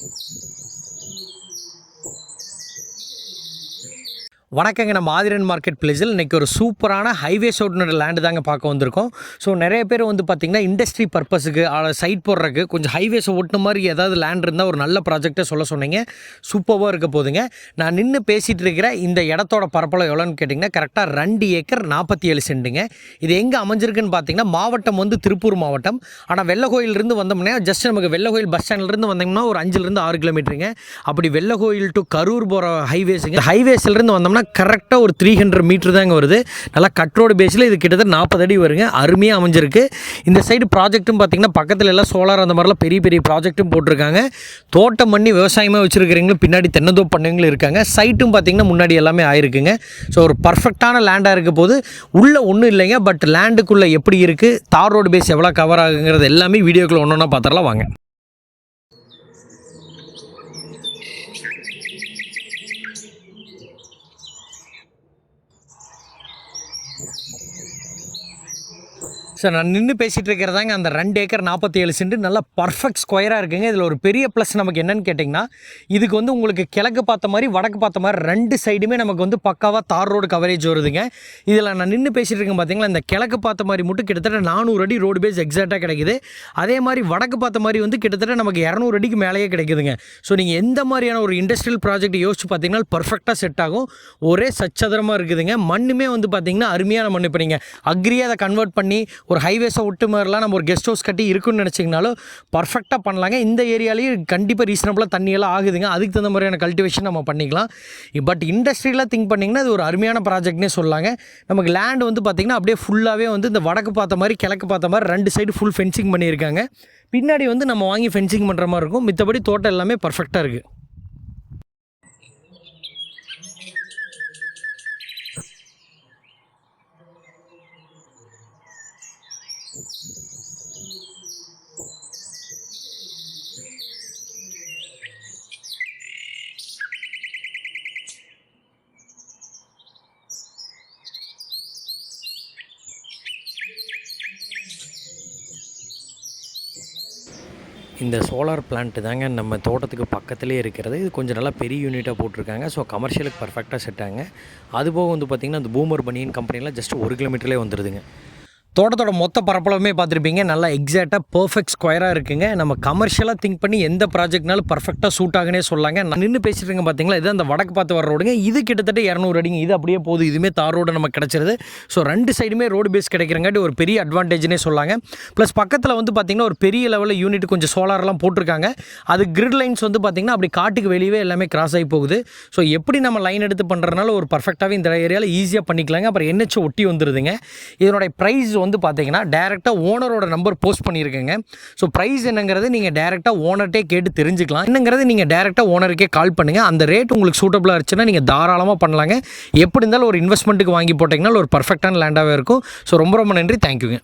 どうぞ。வணக்கங்க நம்ம ஆதிரன் மார்க்கெட் பிளேஸில் இன்றைக்கி ஒரு சூப்பரான ஹைவேஸ் ஓட்டுநர் லேண்டு தாங்க பார்க்க வந்திருக்கோம். ஸோ நிறைய பேர் வந்து பார்த்திங்கன்னா இண்டஸ்ட்ரி பர்பஸுக்கு சைட் போடுறதுக்கு கொஞ்சம் ஹைவேஸ் ஓட்டுன மாதிரி ஏதாவது லேண்ட் இருந்தால் ஒரு நல்ல ப்ராஜெக்டை சொல்ல சொன்னீங்க. சூப்பராக இருக்க போதுங்க நான் நின்று பேசிகிட்டு இருக்கிற இந்த இடத்தோட பரப்பளவு எவ்வளோன்னு கேட்டிங்கன்னா கரெக்டாக ரெண்டு ஏக்கர் நாற்பத்தி ஏழு சென்ட்டுங்க. இது எங்கே அமைஞ்சிருக்குன்னு பார்த்தீங்கன்னா மாவட்டம் வந்து திருப்பூர் மாவட்டம். ஆனால் வெள்ளகோயிலிருந்து வந்தோம்னா ஜஸ்ட் நமக்கு வெள்ளகோயில் பஸ் ஸ்டாண்ட்லேருந்து வந்தோம்னா ஒரு அஞ்சுலேருந்து ஆறு கிலோமீட்டருங்க அப்படி வெள்ளகோயில் டு கரூர் போகிற ஹைவேஸுங்க ஹைவேஸ்லேருந்து வந்தோம்னா கரெக்டாக ஒரு த்ரீ ஹண்ட்ரட் மீட்ரு தாங்க வருது. நல்லா கட் ரோடு பேஸில் இது கிட்டத்தட்ட நாற்பது அடி வருங்க. அருமையாக அமைஞ்சிருக்கு. இந்த சைடு ப்ராஜெக்ட்டும் பார்த்தீங்கன்னா பக்கத்தில் எல்லாம் சோலார் அந்த மாதிரிலாம் பெரிய பெரிய ப்ராஜெக்ட்டும் போட்டிருக்காங்க. தோட்டம் பண்ணி விவசாயமாக வச்சுருக்கிறீங்களும் பின்னாடி தென்னந்தோப்பு பண்ணவங்களும் இருக்காங்க. சைட்டும் பார்த்தீங்கன்னா முன்னாடி எல்லாமே ஆயிருக்குங்க. ஸோ ஒரு பர்ஃபெக்டான லேண்டாக இருக்க போது உள்ளே ஒன்றும் இல்லைங்க. பட் லேண்டுக்குள்ளே எப்படி இருக்குது தார் ரோடு பேஸ் எவ்வளோ கவர் ஆகுங்கிறது எல்லாமே வீடியோக்குள்ளே ஒன்று ஒன்றா பார்த்துடலாம் வாங்க. ஸோ நான் நின்று பேசிகிட்டு இருக்கிறதாங்க அந்த ரெண்டு ஏக்கர் நாற்பத்தி ஏழு சென்ட். நல்லா பர்ஃபெக்ட் ஸ்கொயராக இருக்குங்க. இதில் ஒரு பெரிய ப்ளஸ் நமக்கு என்னென்னு கேட்டிங்கன்னா இதுக்கு வந்து உங்களுக்கு கிழக்கு பார்த்த மாதிரி வடக்கு பார்த்த மாதிரி ரெண்டு சைடுமே நமக்கு வந்து பக்காவாக தார் ரோடு கவரேஜ் வருதுங்க. இதில் நான் நின்று பேசிகிட்டு இருக்கேன் பார்த்தீங்களா இந்த கிழக்கு பார்த்த மாதிரி மட்டும் கிட்டத்தட்ட நானூறு அடி ரோடு பேஸ் எக்ஸாக்டாக கிடைக்குது. அதே மாதிரி வடக்கு பார்த்த மாதிரி வந்து கிட்டத்தட்ட நமக்கு இரநூறு அடிக்கு மேலேயே கிடைக்குதுங்க. ஸோ நீங்கள் எந்த மாதிரியான ஒரு இண்டஸ்ட்ரியல் ப்ராஜெக்ட் யோசிச்சு பார்த்தீங்கன்னா பர்ஃபெக்டாக செட் ஆகும். ஒரே சச்சதரமாக இருக்குதுங்க. மண்ணுமே வந்து பார்த்தீங்கன்னா அருமையான மண் இப்போ நீங்கள் அக்ரியாக அதை கன்வெர்ட் பண்ணி ஒரு ஹைவேஸை விட்டு மாதிரிலாம் நம்ம ஒரு கெஸ்ட் ஹவுஸ் கட்டி இருக்குன்னு நினச்சிங்கனாலும் பர்ஃபெக்டாக பண்ணலாங்க. இந்த ஏரியாலையும் கண்டிப்பாக ரீசனபிளாக தண்ணியெல்லாம் ஆகுதுங்க. அதுக்கு தகுந்த மாதிரியான கல்டிவேஷன் நம்ம பண்ணிக்கலாம். பட் இண்டஸ்ட்ரியலாக திங்க் பண்ணிங்கன்னா அது ஒரு அருமையான ப்ராஜெக்ட்னே சொல்லலாங்க. நமக்கு லேண்ட் வந்து பார்த்திங்கன்னா அப்படியே ஃபுல்லாகவே வந்து இந்த வடக்கு பார்த்த மாதிரி கிழக்கு பார்த்த மாதிரி ரெண்டு சைடு ஃபுல் ஃபென்சிங் பண்ணியிருக்காங்க. பின்னாடி வந்து நம்ம வாங்கி ஃபென்சிங் பண்ணுற மாதிரி இருக்கும். மித்தபடி தோட்டம் எல்லாமே பர்ஃபெக்டாக இருக்குது இந்த சோலார் பிளான்ட்டு தாங்க நம்ம தோட்டத்துக்கு பக்கத்துலேயே இருக்கிறது. இது கொஞ்சம் நல்லா பெரிய யூனிட்டாக போட்டிருக்காங்க. ஸோ கமர்ஷியலுக்கு பர்ஃபெக்டாக செட் ஆகுங்க. அதுபோக வந்து பார்த்திங்கன்னா அந்த பூமர் பனியன் கம்பெனிலாம் ஜஸ்ட் ஒரு கிலோமீட்டர்லேயே வந்துடுதுங்க தோட்டத்தோட மொத்த பரப்பளவுமே பார்த்துருப்பீங்க. நல்லா எக்ஸாக்டாக பர்ஃபெக்ட் ஸ்கொயராக இருக்குங்க. நம்ம கமர்ஷியலாக திங்க் பண்ணி எந்த ப்ராஜெக்ட்னாலும் பர்ஃபெக்டாக சூட் ஆகுனே சொல்லாங்க நான் நின்று பேசிட்டுருங்க பார்த்தீங்களா இது அந்த வடக்கு பார்த்து வர ரோடுங்க இது கிட்டத்தட்ட இரநூறு அடிங்க. இது அப்படியே போகுது. இதுவுமே தார் ரோடு நமக்கு கிடச்சிருது. ஸோ ரெண்டு சைடுமே ரோடு பேஸ் கிடைக்கிறங்காட்டி ஒரு பெரிய அட்வான்டேஜ்னே சொல்லாங்க ப்ளஸ் பக்கத்தில் வந்து பார்த்திங்கன்னா ஒரு பெரிய லெவலில் யூனிட் கொஞ்சம் சோலார்லாம் போட்டிருக்காங்க. அது கிரிட் லைன்ஸ் வந்து பார்த்திங்கன்னா அப்படி காட்டுக்கு வெளியவே எல்லாமே கிராஸ் ஆகி போகுது. ஸோ எப்படி நம்ம லைன் எடுத்து பண்ணுறதுனால ஒரு பர்ஃபெக்டாகவே இந்த ஏரியாவில் ஈஸியாக பண்ணிக்கலாங்க. அப்புறம் என்னச்சு ஒட்டி வந்துடுதுங்க இதனுடைய ப்ரைஸ் வந்து பார்த்தீங்கன்னா டேரெக்டாக ஓனரோட நம்பர் போஸ்ட் பண்ணியிருக்கேங்க. ஸோ ப்ரைஸ் என்னங்கிறது நீங்கள் டேரெக்டாக ஓனர்கிட்டே கேட்டு தெரிஞ்சுக்கலாம். என்னங்கிறது நீங்கள் டேரெக்டாக ஓனருக்கே கால் பண்ணுங்கள் அந்த ரேட் உங்களுக்கு சூட்டபுளாக இருந்துச்சுன்னா நீங்கள் தாராளமாக பண்ணலாங்க. எப்படி இருந்தாலும் ஒரு இன்வெஸ்ட்மெண்ட்டுக்கு வாங்கி போட்டிங்கன்னா ஒரு பர்ஃபெக்டான லேண்டாகவே இருக்கும். ஸோ ரொம்ப ரொம்ப நன்றி. தேங்க்யூங்க